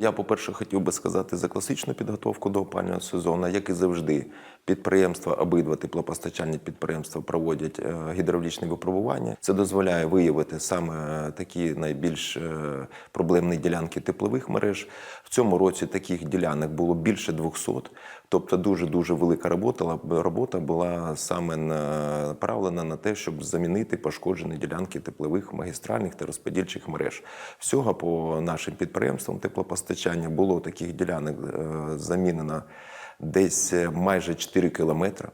Я, по-перше, хотів би сказати за класичну підготовку до опалювального сезону, як і завжди, підприємства, обидва теплопостачальні підприємства проводять е, гідравлічні випробування. Це дозволяє виявити саме такі найбільш е, проблемні ділянки теплових мереж. В цьому році таких ділянок було більше 200, тобто дуже дуже велика робота. Робота була саме направлена на те, щоб замінити пошкоджені ділянки теплових магістральних та розподільчих мереж. Всього по нашим підприємствам теплопостачання було таких ділянок е, замінено десь е, майже 4 кілометри.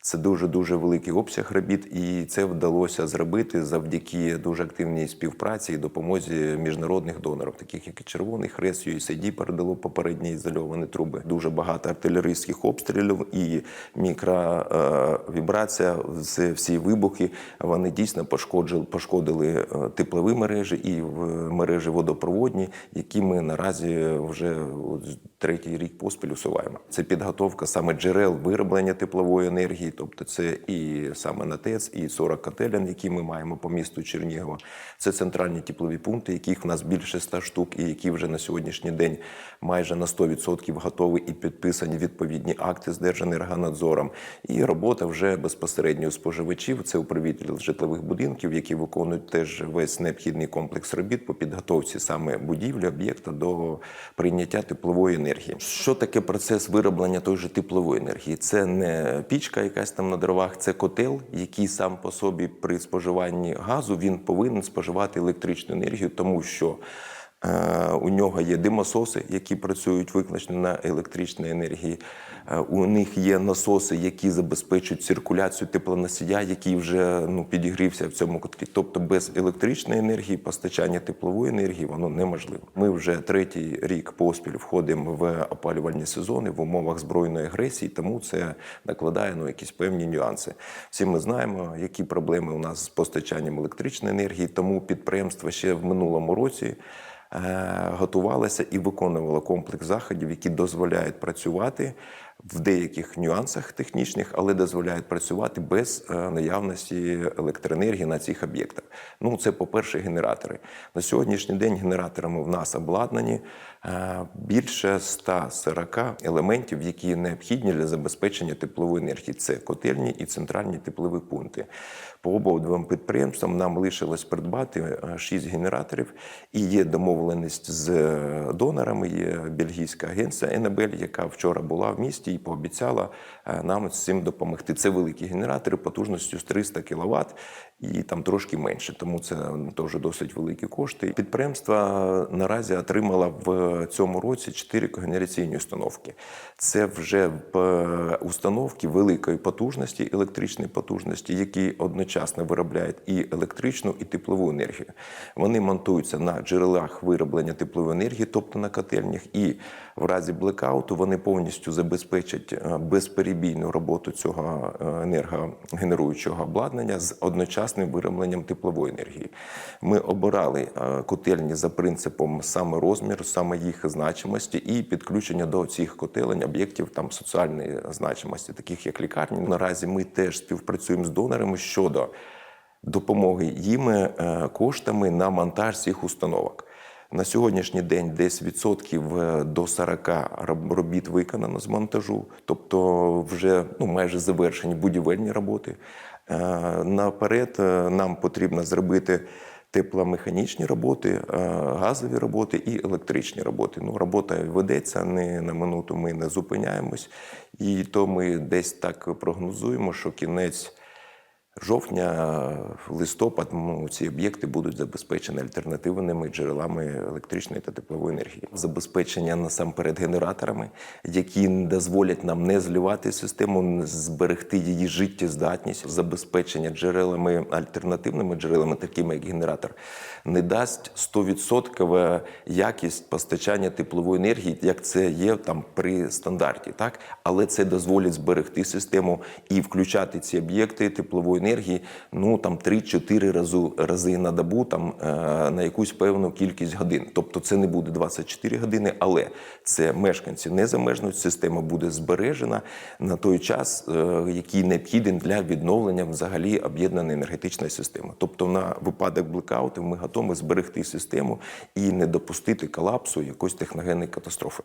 Це дуже дуже великий обсяг робіт, і це вдалося зробити завдяки дуже активній співпраці і допомозі міжнародних донорів, таких як і Червоний Хрест, USAID передало попередні ізольовані труби. Дуже багато артилерійських обстрілів і мікровібрація, всі вибухи. Вони дійсно пошкоджили, пошкодили е, теплові мережі і в мережі водопроводні, які ми наразі вже третій рік поспіль усуваємо. Це підготовка саме джерел вироблення теплової енергії, тобто це і саме на ТЕЦ, і 40 котелень, які ми маємо по місту Чернігова. Це центральні теплові пункти, яких в нас більше 100 штук, і які вже на сьогоднішній день майже на 100% готові і підписані відповідні акти з Держенергонадзором. І робота вже безпосередньо споживачів. Це управитель житлових будинків, які виконують теж весь необхідний комплекс робіт по підготовці саме будівлі, об'єкта до прийняття теплової енергії. Що таке процес вироблення той же теплової енергії? Це не пічка, якась там на дровах, це котел, який сам по собі при споживанні газу він повинен споживати електричну енергію, тому що У нього є димососи, які працюють виключно на електричній енергії. Е, У них є насоси, які забезпечують циркуляцію теплоносія, який вже ну, підігрівся в цьому котлі. Тобто без електричної енергії постачання теплової енергії воно неможливо. Ми вже третій рік поспіль входимо в опалювальні сезони в умовах збройної агресії, тому це накладає ну, якісь певні нюанси. Всі ми знаємо, які проблеми у нас з постачанням електричної енергії, тому підприємство ще в минулому році. Е, готувалася і виконувала комплекс заходів, які дозволяють працювати в деяких нюансах технічних, але дозволяють працювати без е, наявності електроенергії на цих об'єктах. Ну, це, по-перше, генератори. На сьогоднішній день генераторами в нас обладнані е, більше 140 елементів, які необхідні для забезпечення теплової енергії. Це котельні і центральні теплові пункти. По обидвом підприємствам нам лишилось придбати 6 генераторів, і є домовленість з донорами. Є бельгійська агенція Енабель, яка вчора була в місті і пообіцяла е, нам з цим допомогти. Це великі генератори потужністю з 300 кВт і там трошки менше, тому це теж досить великі кошти. Підприємство наразі отримало в цьому році 4 когенераційні установки. Це вже е, установки великої потужності, електричної потужності, які одночасно виробляють і електричну, і теплову енергію. Вони монтуються на джерелах вироблення теплової енергії, тобто на котельнях, і в разі блекауту вони повністю забезпечать е, безперебійну роботу цього е, енергогенеруючого обладнання з одночасним виробленням теплової енергії. Ми обирали е, котельні за принципом саме розміру, саме їх значимості і підключення до цих котелень об'єктів там соціальної значимості, таких як лікарні. Наразі ми теж співпрацюємо з донорами щодо допомоги їм е, коштами на монтаж цих установок. На сьогоднішній день десь відсотків е, до 40 робіт виконано з монтажу, тобто вже ну, майже завершені будівельні роботи. Е, Наперед е, нам потрібно зробити тепломеханічні роботи, газові роботи і електричні роботи. Ну, робота ведеться не на минуту. Ми не зупиняємось, і то ми десь так прогнозуємо, що кінець. Жовтня, листопад, ці об'єкти будуть забезпечені альтернативними джерелами електричної та теплової енергії. Забезпечення насамперед генераторами, які дозволять нам не зливати систему, зберегти її життєздатність, забезпечення джерелами альтернативними джерелами, такими як генератор, не дасть 100% якість постачання теплової енергії, як це є там при стандарті, так але це дозволить зберегти систему і включати ці об'єкти теплової енергії енергії ну там 3-4 разу, рази на добу там е, на якусь певну кількість годин. Тобто це не буде 24 години, але це мешканці не замежнуть. Система буде збережена на той час, е, який необхідний для відновлення взагалі об'єднаної енергетичної системи. Тобто, на випадок блекаутів ми готові зберегти систему і не допустити колапсу якоїсь техногенної катастрофи.